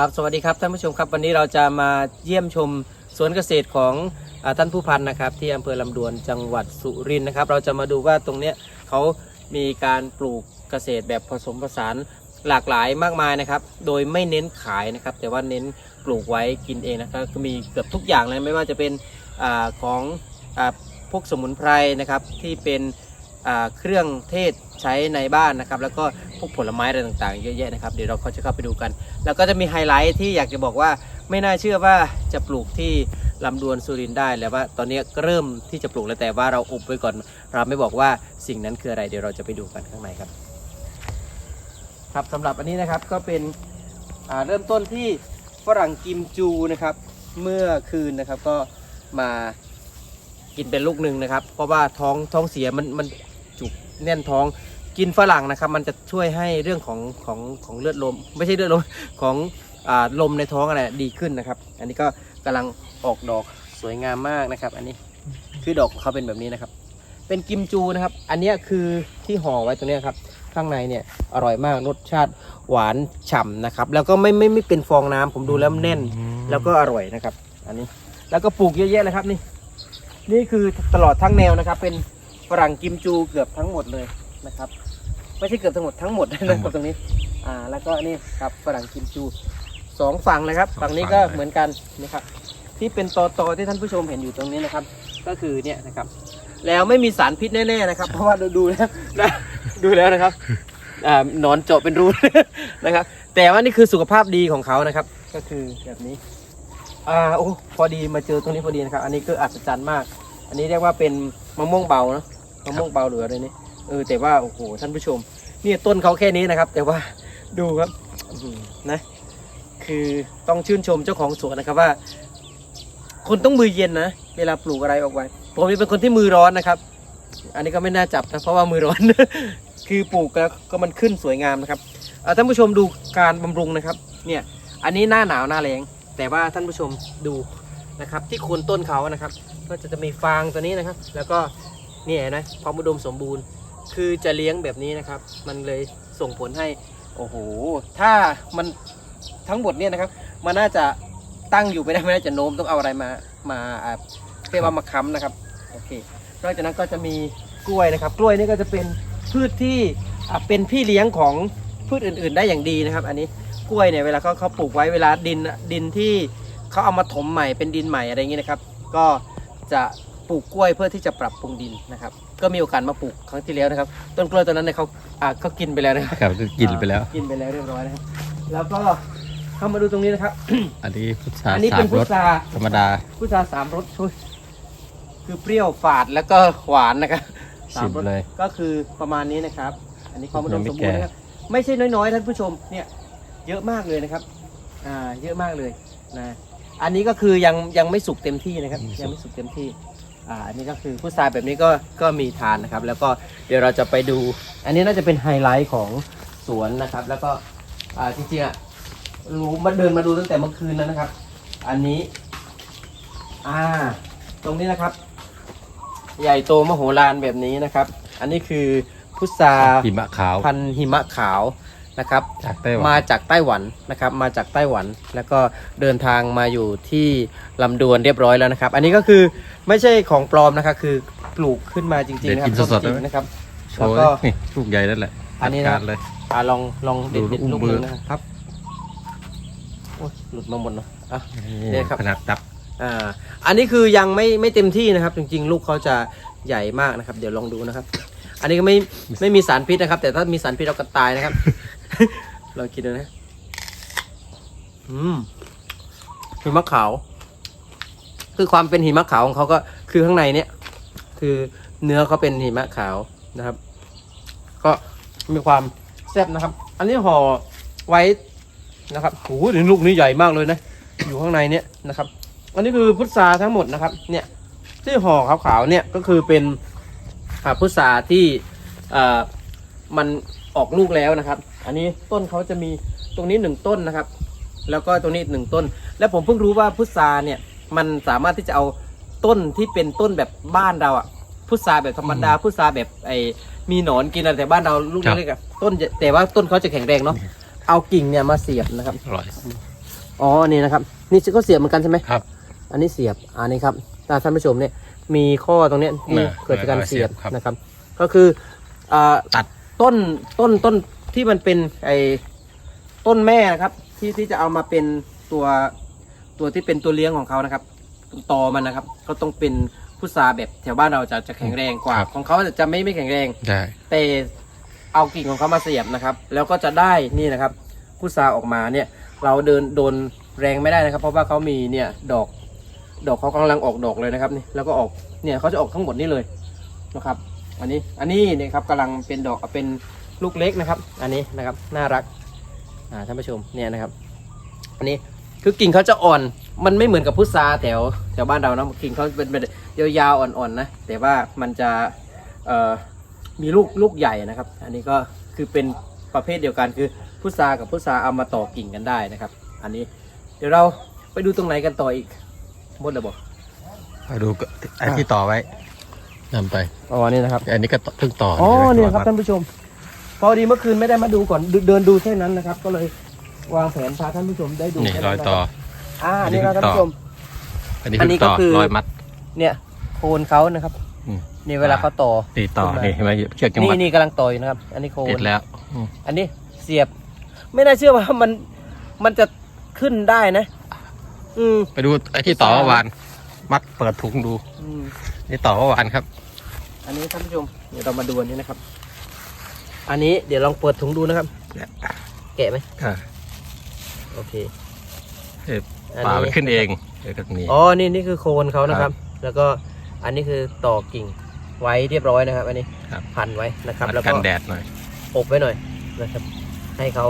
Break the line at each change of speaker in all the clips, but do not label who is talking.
ครับสวัสดีครับท่านผู้ชมครับวันนี้เราจะมาเยี่ยมชมสวนเกษตรของอท่านผู้พันนะครับ ที่อำเภอลำดวนจังหวัดสุรินทร์นะครับ เราจะมาดูว่าตรงเนี้ยเขามีการปลูกเกษตรแบบผสมผสานหลากหลายมากมายนะครับ โดยไม่เน้นขายนะครับ แต่ว่าเน้นปลูกไว้กินเองนะครับก็มีเกือบทุกอย่างเลยไม่ว่าจะเป็นอของอพวกสมุนไพรนะครับที่เป็น เครื่องเทศใช้ในบ้านนะครับ แล้วก็พวกผลไม้อะไรต่างๆ เยอะแยะนะครับ เดี๋ยวเราก็จะเข้าไปดูกัน แล้วก็จะมีไฮไลท์ที่อยากจะบอกว่าไม่น่าเชื่อว่าจะปลูกที่ลำดวนสุรินได้แล้วว่าตอนนี้เริ่มที่จะปลูกแล้วแต่ว่าเราอุบไว้ก่อน เราไม่บอกว่าสิ่งนั้นคืออะไร เดี๋ยวเราจะไปดูกันข้างในครับ ครับสำหรับอันนี้นะครับก็เป็นเริ่มต้นที่ฝรั่งกิมจูนะครับ เมื่อคืนนะครับก็มากินเป็นลูกหนึ่งนะครับ เพราะว่าท้องท้องเสียมันมัน จุกแน่นท้อง กินฝรั่งนะครับ มันจะช่วยให้เรื่องของของของเลือดลม ไม่ใช่เลือดลมของอ่าลมในท้องอะไรดีขึ้นนะครับ อันนี้ก็กำลังออกดอกสวยงามมากนะครับ อันนี้คือดอกของเขาเป็นแบบนี้นะครับ เป็นกิมจูนะครับ อันเนี้ยคือที่ห่อไว้ตรงเนี้ยครับข้างในเนี่ยอร่อยมากรสชาติหวานฉ่ำนะครับ แล้วก็ไม่ไม่ไม่เป็นฟองน้ำผมดูแล้วแน่น แล้วก็อร่อยนะครับ อันนี้แล้วก็ปลูกเยอะแยะเลยครับนี่ นี่คือตลอดทั้งแนวนะครับ เป็น ฝรั่งกิมจูเกือบทั้งหมดเลยนะครับ ไม่ใช่เกือบทั้งหมดทั้งหมดนะครับตรงนี้อ่าแล้วก็นี่ครับฝรั่งกิมจูสองฝั่งเลยครับฝั่งนี้ก็เหมือนกันนะครับ ที่เป็นตอตอๆที่ท่านผู้ชมเห็นอยู่ตรงนี้นะครับ ก็คือเนี่ยนะครับ แล้วไม่มีสารพิษแน่ๆนะครับ เพราะว่าดูดูแล้วนะดูแล้วนะครับอ่าหนอนเจาะเป็นรู นะครับ แต่ว่านี่คือสุขภาพดีของเขานะครับ ก็คือแบบนี้อ่าโอ้พอดีมาเจอตรงนี้พอดีนะครับ อันนี้คืออัศจรรย์มาก อันนี้เรียกว่าเป็นมะม่วงเบาเนอะ มะม่วงเบาเหรืออะไรนี่เออแต่ว่าโอ้โหท่านผู้ชมเนี่ยต้นเขาแค่นี้นะครับ แต่ว่าดูครับนะคือต้องชื่นชมเจ้าของสวนนะครับว่า คนต้องมือเย็นนะเวลาปลูกอะไรออกไว้ผมนี่เป็นคนที่มือร้อนนะครับ อันนี้ก็ไม่น่าจับนะเพราะว่ามือร้อน คือปลูกแล้วก็มันขึ้นสวยงามนะครับท่านผู้ชมดูการบำรุงนะครับ เนี่ย อันนี้หน้าหนาวหน้าแรงแต่ว่าท่านผู้ชมดูนะครับ ที่โคนต้นเขานะครับ ก็จะจะมีฟางตัวนี้นะครับ แล้วก็ นี่เห็นะความอุดมสมบูรณ์ คือจะเลี้ยงแบบนี้นะครับ มันเลยส่งผลให้ โอ้โห ถ้ามันทั้งหมดเนี่ยนะครับ มันน่าจะตั้งอยู่ไม่ได้ไม่น่าจะโน้มต้องเอาอะไรมา มาเรียกว่ามาค้ำนะครับ โอเคนอกจากนั้นก็จะมีกล้วยนะครับ กล้วยนี่ก็จะเป็นพืชที่เป็นพี่เลี้ยงของพืชอื่น ๆ ได้อย่างดีนะครับ อันนี้กล้วยเนี่ยเวลาเขาเขาปลูกไว้เวลาดินดินที่เขาเอามาถมใหม่เป็นดินใหม่อะไรอย่างนี้นะครับ ก็จะ ปลูกกล้วยเพื่อที่จะปรับปรุงดินนะครับ ก็มีโอกาสมาปลูกครั้งที่แล้วนะครับ ต้นกล้วยต้นนั้นเนี่ยเขาอ่าเขากินไปแล้วนะครับ
ครับก็กินไปแล้ว
อ่ากินไปแล้วเรียบร้อยนะครับ แล้วก็เข้ามาดูตรงนี้นะครับ
อันนี้พุทรา
อันนี้
สา
เป็
ม
นพุ
ร
ท
ส
รา
ธรรมดา
พุทราสามรสช่วยคือเปรี้ยวฝาดแล้วก็หวานนะครับสา
ชิ
ม
ม
รส
เลย
ก็คือประมาณนี้นะครับ อันนี้ความอุดม
ยังไม่
สมบูรณ์
แก่
นะครับไม่ใช่น้อยๆท่านผู้ชมเนี่ยเยอะมากเลยนะครับ อ่าเยอะมากเลยนะ อันนี้ก็คือยังยังไม่สุกเต็มที่นะครับ ยังไม่สุกเต็มที่ อ่าอันนี้ก็คือพุทราแบบนี้ก็ก็มีทานนะครับ แล้วก็เดี๋ยวเราจะไปดู อันนี้น่าจะเป็นไฮไลท์ของสวนนะครับ แล้วก็อ่าจริงๆอะรู้มาเดินมาดูตั้งแต่เมื่อคืนแล้วนะครับ อันนี้ อ่า ตรงนี้นะครับ ใหญ่โตมโหฬารแบบนี้นะครับ อันนี้คือพุทรา
หิมะขาว
พันธุ์หิมะขาว นะครับ
จากไต้หวัน
มาจากไต้หวันนะครับมาจากไต้หวันแล้วก็เดินทางมาอยู่ที่ลำดวนเรียบร้อยแล้วนะครับ อันนี้ก็คือไม่ใช่ของปลอมนะครับคือปลูกขึ้นมาจริงๆนะครับ
เด็ดกินสดๆ
ต้นจริง
เลยไหม
นะครับ
โช
แล้ว
ว์
ก็
นี่ลูกใหญ่นั่นแหละ
อันนี้นะ
จัดการเลย
อ่าลองลองเด็ด
ดู
เด็ด
อุ้ม
ลูก
มื
นึ
อง
นะครับโอ้ยหลุดมาหมดเนาะอะ
นี่
เนี่ยครับ
ขนาดดับ
อ่าอันนี้คือยังไม่ไม่เต็มที่นะครับ จริงๆ ลูกเขาจะใหญ่มากนะครับ เดี๋ยวลองดูนะครับ อันนี้ก็ไม่ไม่มีสารพิษนะครับ แต่ถ้ามีสารพิษเราก็ตายนะครับ ลองกินดูนะ อืมหิมะขาว คือความเป็นหิมะขาวของเขาก็คือข้างในเนี่ย คือเนื้อเขาเป็นหิมะขาวนะครับ ก็มีความแซ่บนะครับ อันนี้ห่อไว้นะครับโอ้โหลูกนี้ใหญ่มากเลยนะ อยู่ข้างในเนี่ยนะครับ อันนี้คือพุทราทั้งหมดนะครับ เนี่ยที่ห่อขาวๆเนี่ยก็คือเป็นพุทราที่อ่ามันออกลูกแล้วนะครับ อันนี้ต้นเขาจะมีตรงนี้หนึ่งต้นนะครับ แล้วก็ตรงนี้อีกหนึ่งต้น แล้วผมเพิ่งรู้ว่าพุทราเนี่ยมันสามารถที่จะเอาต้นที่เป็นต้นแบบบ้านเราอะพุทราแบบธรรมดาพุทราแบบไอ้มีหนอนกินอะไรแต่บ้านเราลูก
ครับ
เล็กๆอะต้นจะแต่ว่าต้นเขาจะแข็งแรงเนาะเอากิ่งเนี่ยมาเสียบนะครับ
อร่อย
อ๋อนี่นะครับ นี่ก็เสียบเหมือนกันใช่ไหม
ครับ
อันนี้เสียบอันนี้ครับตาท่านผู้ชมเนี่ยมีข้อตรงเนี้ยที่
น่ะ
เกิดจากการเสียบ
เสียบครับ
นะครับ ก็คืออ่า
ตัด
ต้นต้นต้น ที่มันเป็นไอ้ต้นแม่นะครับ ที่ที่จะเอามาเป็นตัวตัวที่เป็นตัวเลี้ยงของเขานะครับตอมันนะครับก็ต้องเป็นพุทราแบบแถวบ้านเราจะจะแข็งแรงกว่า
ครับ
ของเขาจะไม่ไม่แข็งแรง
ได้
แต่เอากิ่งของเขามาเสียบนะครับ แล้วก็จะได้นี่นะครับพุทราออกมาเนี่ย เราเดินโดนแรงไม่ได้นะครับ เพราะว่าเขามีเนี่ยดอก ดอกเขากำลังออกดอกเลยนะครับนี่แล้วก็ออกเนี่ยเขาจะออกทั้งหมดนี่เลยนะครับ อันนี้อันนี้เนี่ยครับกำลังเป็นดอกเป็น ลูกเล็กนะครับ อันนี้นะครับน่ารักอ่าท่านผู้ชมเนี่ยนะครับ อันนี้คือกิ่งเขาจะอ่อน มันไม่เหมือนกับพุทราแถวแถวบ้านเรานะกิ่งเขาเป็นเป็นยาวๆอ่อนๆนะแต่ว่ามันจะเอ่อมีลูกลูกใหญ่นะครับ อันนี้ก็คือเป็นประเภทเดียวกันคือพุทรากับพุทราเอามาต่อกิ่งกันได้นะครับ อันนี้เดี๋ยวเราไปดูตรงไหนกันต่ออีกหมดเลยบอก
มาดูก็ไอ้ที่ต่อไว้นำไป
อ๋อนี่นะครับ
อันนี้ก็ต่อเพิ่งต่อ
อ๋อ
ใช่ไหม
เนี่ยครับท่านผู้ชม พอดีเมื่อคืนไม่ได้มาดูก่อนเดินเดินดูแค่นั้นนะครับ ก็เลยวางแผนพาท่านผู้ชมได้ดู
นี่
แค่
รอยต่อ
อ่า
อันนี้
นี่ครับท่านผู้ชม
อันนี้
อันนี้
เพิ่งต่อ
ก็คือ
รอยมัด
เนี่ยโคนเขานะครับ
อืม
นี่เวลาเขาต่อ
นี่ต่อ
ขึ้นมา
นี่เห็นไหมเชือกจังห
นี่
วัด
นี่กำลังต่ออยู่นะครับ อันนี้โคน
ติดแล้วอืม
อันนี้เสียบ ไม่น่าเชื่อว่ามันมันจะขึ้นได้นะ อืม
ไปดูไอ้ที่ต่อเมื่อวาน มัดเปิดถุงดู
อืม
นี่ต่อเมื่อวานครับ
อันนี้ท่านผู้ชมเดี๋ยวเรามาดูอันนี้นะครับ อันนี้เดี๋ยวลองเปิดถุงดูนะครับ
เนี่ย
แกะไหม
อ่า
โอเค
เอ๊ะ
อัน
ป่า
นี้
มันขึ้นเองเดี๋ยวก็นี่
อ๋อนี่นี่คือโคนเขานะครับ แล้วก็อันนี้คือต่อกิ่งไว้เรียบร้อยนะครับ อันนี้
ครับ
พันไว้นะครับ
มัด
แล้ว
กั
ก็
นแดดหน่อย
อบไว้หน่อยนะครับ ให้เขา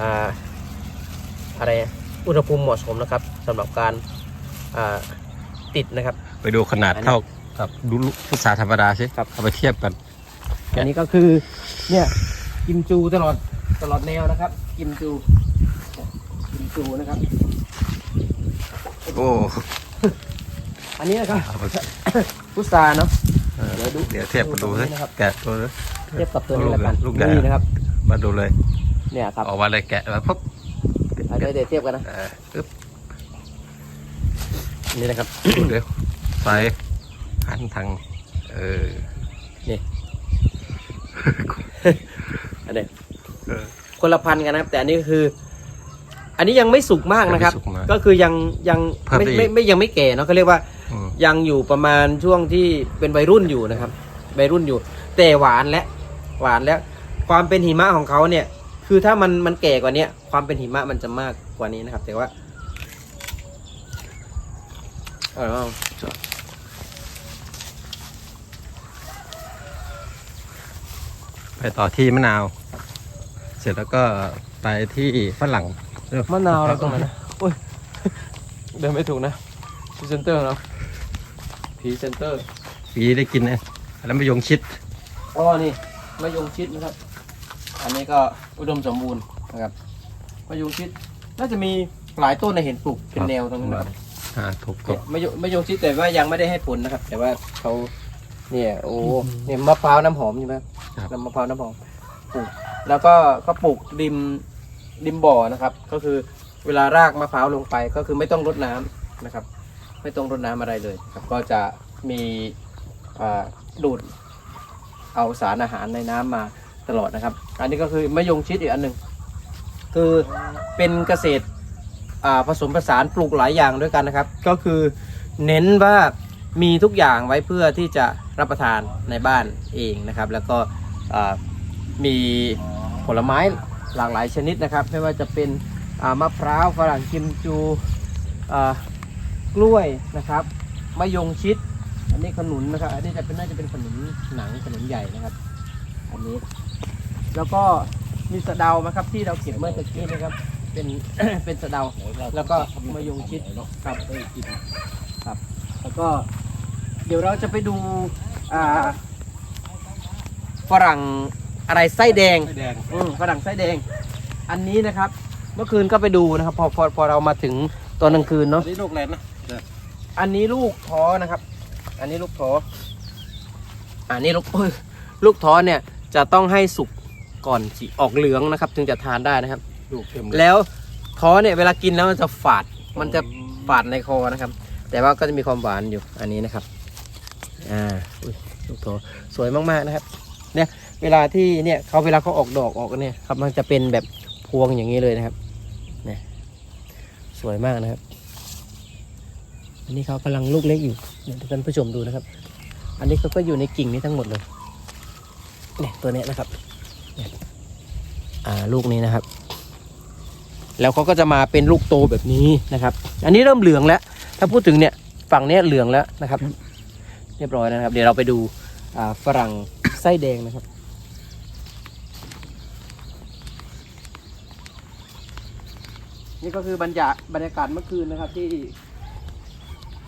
อ่าอะไรอะอุณหภูมิเหมาะสมนะครับสำหรับการอ่าติดนะครับ
ไปดูขนาด
อันนี้
เท่ากับดูลูกพุทราธรรมดาสิ
ครับ
เอาไปเทียบกันแกะ
อันนี้ก็คือเนี่ยกิมจูตลอดตลอดแนวนะครับ กิมจูกิมจูนะครับ
โอ้
อันนี้นะครับ
เอาไป
พุทราเนาะ
เออ
เดี๋ยวดู
เดี๋ยวเทียบกันดูสิ
ดูตรงนี้นะครับ
แกะดูสิ
เทียบกับตัวนี้แล้วกัน
ลูกใหญ่
นี่นะครับ
มาดูเลย
เนี่ยครับ
ออกมาเลยแกะแล้วปุ๊บ
เอาเดี๋ยวเดี๋ยวเทียบกันนะ
เออปึ๊บ
นี่นะครับ
เดี๋ยวไปหันทางเออ
อันนี้
เออ
คนละพันกันนะครับ แต่อันนี้ก็คือ อันนี้ยังไม่สุกมากนะครับ
ยังไม่สุกมาก
ก็คือยังยัง
เพิ่ม
ไม่
ได้อีก
ไม่ไม่ยังไม่แก่เนาะเขาเรียกว่า
อืม
ยังอยู่ประมาณช่วงที่เป็นวัยรุ่นอยู่นะครับวัยรุ่นอยู่ แต่หวานและหวานแล้ว ความเป็นหิมะของเขาเนี่ย คือถ้ามันมันแก่กว่าเนี้ยความเป็นหิมะมันจะมากกว่านี้นะครับ แต่ว่าเออเอา
ไปต่อที่มะนาว เสร็จแล้วก็ไปที่ฝรั่งเออ
มะนาวเราตรงไหนนะโอ้ยเดินไม่ถูกนะพรีเซนเตอร์เนาะพรีเซนเตอร์
ปีได้กินนะแล้วมะยงชิด
อ๋อนี่มะยงชิดนะครับ อันนี้ก็อุดมสมบูรณ์นะครับมะยงชิดน่าจะมีหลายต้นในเห็นปลูกเป็นแนวตรงนั้นนะครับ
อ่าถูกก
เนี่ย
บ
มะยงมะยงชิดแต่ว่ายังไม่ได้ให้ผลนะครับ แต่ว่าเขาเนี่ยโอ้เนี่ยมะพร้าวน้ำหอมใช่ไหม
ครับ
น้ำมะพร้าวน้ำหอมปลูกแล้วก็ก็ปลูกริมริมบ่อนะครับ ก็คือเวลารากมะพร้าวลงไปก็คือไม่ต้องรดน้ำนะครับ ไม่ต้องรดน้ำอะไรเลยครับ ก็จะมีอ่าดูดเอาสารอาหารในน้ำมาตลอดนะครับ อันนี้ก็คือมะยงชิดอีกอันหนึ่งคือเป็นเกษตรอ่าผสมผสานปลูกหลายอย่างด้วยกันนะครับ ก็คือเน้นว่ามีทุกอย่างไว้เพื่อที่จะรับประทานในบ้านเองนะครับ แล้วก็ มีผลไม้หลากหลายชนิดนะครับ ไม่ว่าจะเป็นมะพร้าวฝรั่งกิมจูกล้วยนะครับมะยงชิด อันนี้ขนุนนะครับ อันนี้จะเป็นน่าจะเป็นขนุนหนังขนุนใหญ่นะครับ อันนี้ แล้วก็มีสะเดานะครับ ที่เราเก็บเมื่อตะกี้นะครับ เป็นเป็นสะเดาแล้วก็มะยงชิดครับครับ แล้วก็เดี๋ยวเราจะไปดูอ่า ฝรั่งอะไรไส้แดง
ไม่แดง
อืมฝรั่งไส้แดง อันนี้นะครับ เมื่อคืนก็ไปดูนะครับ พอพอพอเรามาถึงตอนกลางคืนเนาะ
อันนี้ลูกแรนนะ
อันนี้ลูกท้อนะครับ อันนี้ลูกท้ออันนี้ลูกเอ้ยลูกท้อเนี่ยจะต้องให้สุกก่อนสิออกเหลืองนะครับ ถึงจะทานได้นะครับ
ลูกเต็มเลย
แล้วท้อเนี่ยเวลากินแล้วมันจะฝาด มันจะฝาดในคอนะครับ แต่ว่าก็จะมีความหวานอยู่อันนี้นะครับ อ่าอุ้ยลูกท้อสวยมากๆนะครับ เนี่ยเวลาที่เนี่ยเขาเวลาเขาออกดอกออกเนี่ยครับมันจะเป็นแบบพวงอย่างนี้เลยนะครับเนี่ยสวยมากนะครับ อันนี้เขากำลังลูกเล็กอยู่เดี๋ยวท่านผู้ชมดูนะครับ อันนี้เขาก็อยู่ในกิ่งนี้ทั้งหมดเลยเนี่ยตัวเนี้ยนะครับเนี่ยอ่าลูกนี้นะครับ แล้วเขาก็จะมาเป็นลูกโตแบบนี้นะครับ อันนี้เริ่มเหลืองแล้ว ถ้าพูดถึงเนี่ยฝั่งเนี้ยเหลืองแล้วนะครับ เรียบร้อยแล้วนะครับ เดี๋ยวเราไปดูอ่าฝรั่ง ไส้แดงนะครับ นี่ก็คือบรรยากบรรยากาศเมื่อคืนนะครับ ที่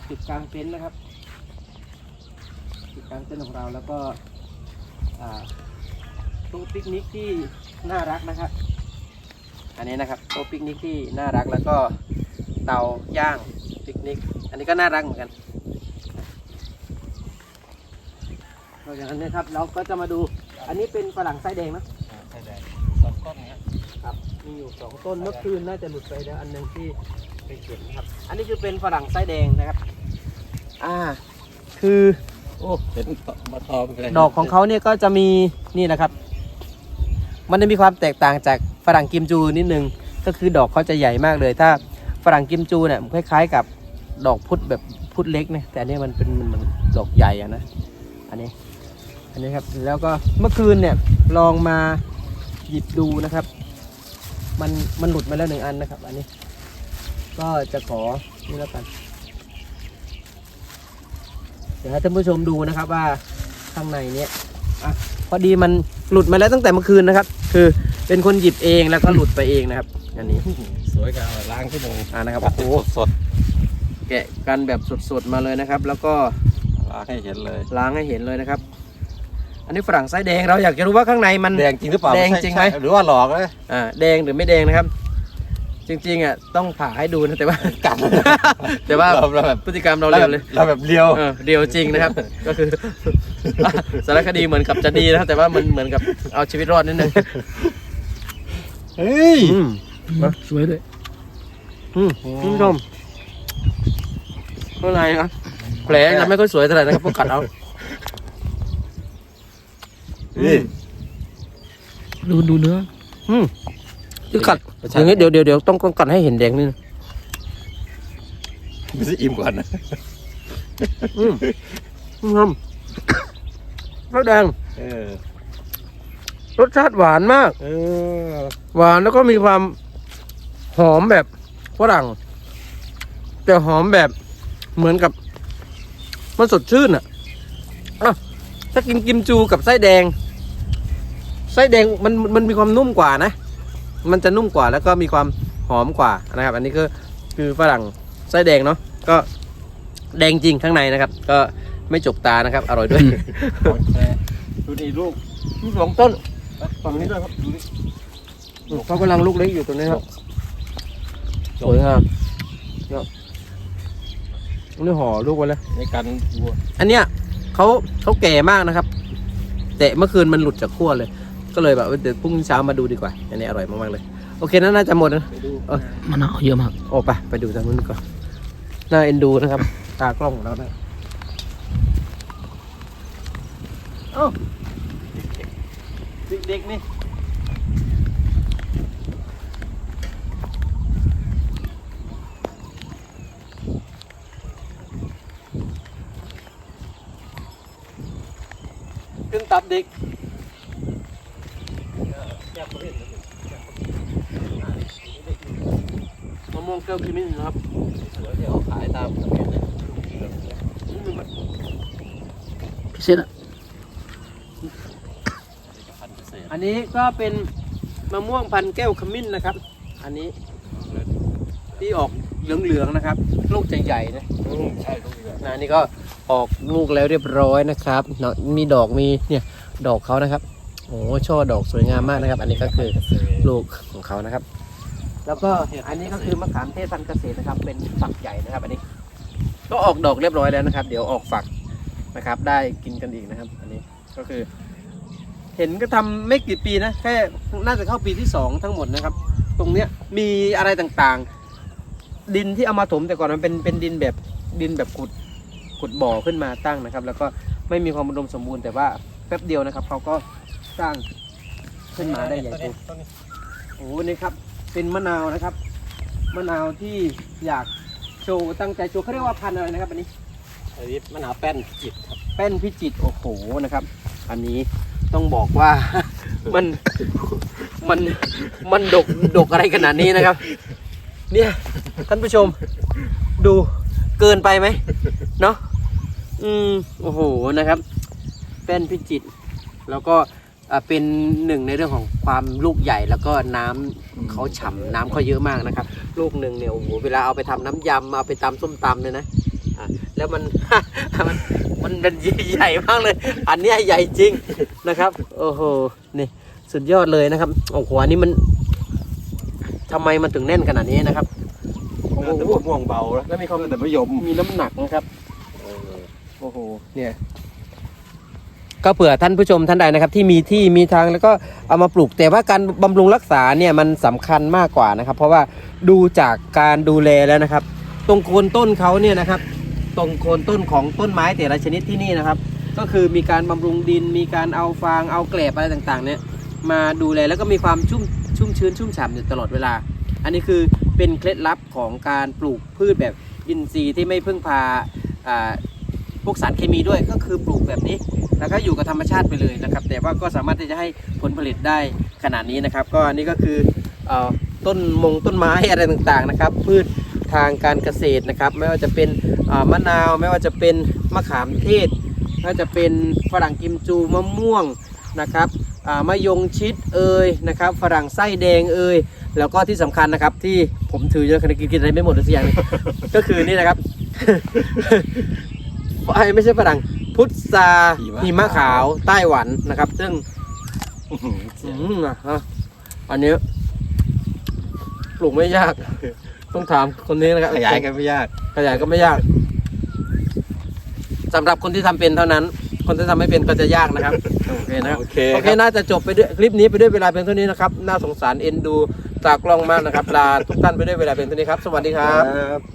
ติดกลางเต็นท์นะครับติดกลางเต็นท์ของเราแล้วก็โต๊ะปิกนิกที่น่ารักนะครับ อันนี้นะครับโต๊ะปิกนิกที่น่ารักแล้วก็เตาย่างปิกนิก อันนี้ก็น่ารักเหมือนกัน นอกจากนั้นนะครับเราก็จะมาดู อันนี้เป็นฝรั่งไส้แดงนะ
ใช่ได้สองต้นเนี้ย
ครับมีอยู่สองต้นเมื่อคืนน่าจะหลุดไปแล้วอันหนึ่งที่ไปเก็บนะครับ อันนี้คือเป็นฝรั่งไส้แดงนะครับ อ่า คือ
โอ้เห็นมาทองเลย
ดอกของเขาเนี่ยก็จะมีนี่นะครับ มันจะมีความแตกต่างจากฝรั่งกิมจูนิดนึงก็คือดอกเขาจะใหญ่มากเลย ถ้าฝรั่งกิมจูเนี่ยคล้ายๆกับดอกพุธแบบพุธเล็กเนี่ยแต่อันนี้มันเป็นมันเหมือนดอกใหญ่อะนะ อันนี้ อันนี้ครับแล้วก็เมื่อคืนเนี่ยลองมาหยิบดูนะครับ มันมันหลุดมาแล้วหนึ่งอันนะครับ อันนี้ ก็จะขอนี่แล้วกันเดี๋ยวให้ท่านผู้ชมดูนะครับว่าข้างในเนี้ยอะพอดีมันหลุดมาแล้วตั้งแต่เมื่อคืนนะครับ คือเป็นคนหยิบเองแล้วก็หลุดไปเองนะครับ อันนี้
สวยกับล้างที่หนึ่ง
อ่านะครับ
โอ้
โอ้
โห
โห
สด
แกะกันแบบสดๆมาเลยนะครับ แล้วก็
ล้างให้เห็นเลย
ล้างให้เห็นเลยนะครับ อันนี้ฝรั่งไส้แดงเราอยากจะรู้ว่าข้างในมัน
แดงจริงหรือเปล่า
แดง
ใช่
จริงไหม
ใช่หรือว่าหลอกเลย
อ่าแดงหรือไม่แดงนะครับ จริงๆอะต้องผ่าให้ดูนะแต่ว่า
กัด
แต่ว่า
เราแบบ
พฤติกรรมเราเร็วเลย
เราแบบเลียว
เออเดียวจริงนะครับ ก็คือ สารคดีเหมือนกับจะดีนะครับ แต่ว่ามันเหมือนกับเอาชีวิตรอดนิดนึง
เฮ้ย
อืม
สวยเลย
อืมคุณผู้ชมข้างในนะแผลจะไม่ค่อยสวยเท่าไหร่นะครับเพราะกัดเอา
นี่
ดูดูเนื้อ
อืมคือกัดอย่างนี้เดี๋ยวเดี๋ยวเดี๋ยวต้องต้องกัดให้เห็นแดงนิดนึง
ไม่ใช่อิ่มก่อนนะ
อืมอืมแล้วแดง
เออ
รสชาติหวานมาก
เออ
หวานแล้วก็มีความหอมแบบฝรั่ง แต่หอมแบบเหมือนกับ มันสดชื่นอะอะถ้ากินกิมจูกับไส้แดง ไส้แดงมันมันมีความนุ่มกว่านะ มันจะนุ่มกว่าแล้วก็มีความหอมกว่านะครับ อันนี้ก็คือฝรั่งไส้แดงเนาะก็แดงจริงข้างในนะครับ ก็ไม่จกตานะครับ อร่อยด้วย
ของแท้ดูนี่ลูก
มีสองต้น
ฝั่งนี้ด้วยครับดูนี่
เขากำลังลูกเล็กอยู่ตรงนี้ครับสวยงามเนี่ยอันนี่ห่อลูกไว้เลย
ในการวัว
อันเนี้ยเขาเขาแก่มากนะครับ แต่เมื่อคืนมันหลุดจากขั้วเลย ก็เลยแบบเออเดี๋ยวพรุ่งนี้เช้ามาดูดีกว่า อันนี้อร่อยมากๆเลย โอเคนั้นน่าจะหมดนะ
ไปดู
มะนาวเยอะมาก
โอ้ไปไปดูทางนู้นก่อนน่าเอ็นดูนะครับ ตากล้องของเรานะเอ้าเด็กๆนี่ขึ้นตับเด็ก มะม่วงแก้วขมิ้นนะครับ
สวยที่เขาขายตามตลาดเนี่ย
พิเศษอะ
พันเกษตร
อันนี้ก็เป็นมะม่วงพันธุ์แก้วขมิ้นนะครับ อันนี้ที่ออกเหลืองๆนะครับ ลูกใหญ่ๆนะ
อืมใช่ลูกเรือ
นะอันนี่ก็ออกลูกแล้วเรียบร้อยนะครับเนาะมีดอกมีเนี่ยดอกเขานะครับโอ้ช่อดอกสวยงามมากนะครับ อันนี้ก็คือลูกของเขานะครับ แล้วก็อันนี้ก็คือมะขามเทศพันธุ์เกษตรนะครับ เป็นฝักใหญ่นะครับ อันนี้ ก็ออกดอกเรียบร้อยแล้วนะครับ เดี๋ยวออกฝักนะครับ ได้กินกันอีกนะครับ อันนี้ก็คือ เห็นก็ทำไม่กี่ปีนะแค่น่าจะเข้าปีที่สองทั้งหมดนะครับ ตรงเนี้ยมีอะไรต่างๆ ดินที่เอามาถมแต่ก่อนมันเป็นเป็นดินแบบดินแบบขุดขุดบ่อขึ้นมาตั้งนะครับ แล้วก็ไม่มีความอุดมสมบูรณ์แต่ว่าแป๊บเดียวนะครับเขาก็สร้างขึ้นมาได้ใหญ่โตโอ้โหนี่ครับ เป็นมะนาวนะครับ มะนาวที่อยากโชว์ตั้งใจโชว์เขาเรียกว่าพันธุ์อะไรนะครับอันนี้
อันนี้มะนาวแป้นจิตครับ
แป้นพิจิตรโอ้โหนะครับ อันนี้ต้องบอกว่า มันมันมันดกดกอะไรขนาดนี้นะครับ เนี่ยท่านผู้ชมดูเกินไปไหมเนาะอืมโอ้โหนะครับ แป้นพิจิตรแล้วก็ อ่าเป็นหนึ่งในเรื่องของความลูกใหญ่แล้วก็น้ำเขาฉ่ำน้ำเขาเยอะมากนะครับ ลูกหนึ่งเนี่ยโอ้โหเวลาเอาไปทำน้ำยำเอาไปตำส้มตำเนี่ยนะอะแล้วมัน มันมันเป็นใหญ่มากเลย อันเนี้ยใหญ่จริงนะครับ โอ้โหนี่สุดยอดเลยนะครับโอ้โหอันนี้มันทำไมมันถึงแน่นขนาดนี้นะครับ โอ้โห
แต่มะม่วงเบาแล้ว
แล้วมีความ
แต่มะยม
มีน้ำหนักนะครับ โอ้โห เนี่ย ก็เผื่อท่านผู้ชมท่านใดนะครับที่มีที่มีทางแล้วก็เอามาปลูก แต่ว่าการบำรุงรักษาเนี่ยมันสำคัญมากกว่านะครับ เพราะว่าดูจากการดูแลแล้วนะครับ ตรงโคนต้นเขาเนี่ยนะครับ ตรงโคนต้นของต้นไม้แต่ละชนิดที่นี่นะครับ ก็คือมีการบำรุงดิน มีการเอาฟางเอาแกลบอะไรต่างๆ เนี่ยมาดูแลแล้วก็มีความชุ่มชุ่มชื้นชุ่มฉ่ำอยู่ตลอดเวลา อันนี้คือเป็นเคล็ดลับของการปลูกพืชแบบอินทรีย์ที่ไม่พึ่งพาอ่าพวกสารเคมีด้วยก็คือปลูกแบบนี้ แล้วก็อยู่กับธรรมชาติไปเลยนะครับ แต่ว่าก็สามารถที่จะให้ผลผลิตได้ขนาดนี้นะครับ ก็อันนี้ก็คืออต้นมงต้นไม้อะไรต่างๆนะครับ พืชทางการเกษตรนะครับ ไม่ว่าจะเป็นมะนาว ไม่ว่าจะเป็นมะขามเทศไม่ว่าจะเป็นฝรั่งกิมจูมะม่วงนะครับมะยงชิดเอยนะครับ ฝรั่งไส้แดงเอยแล้วก็ที่สำคัญนะครับที่ผมถือเยอะขนาดกินกินอะไรไม่หมดเลยสักอย่างหนึ่งก็คือนี่นะครับไอ้ไม่ใช่ฝรั่ง พุทราหิมะขาวไต้หวันนะครับ ซึ่ง
อื้อหือเสียง
อืมนะฮะอันนี้ปลูกไม่ยาก ต้องถามคนนี้นะครับ
ขยายกันไม่ยาก
ขยายก็ไม่ยากสำหรับคนที่ทำเป็นเท่านั้น คนที่ทำไม่เป็นก็จะยากนะครับ โอเคนะครับ
โอเค
โอเค น่าจะจบไปด้วยคลิปนี้ไปด้วยเวลาเพียงเท่านี้นะครับ น่าสงสารเอ็นดูตากล้องมากนะครับ ลาทุกท่านไปด้วยเวลาเพียงเท่านี้ครับ สวัสดีครับ
ครับ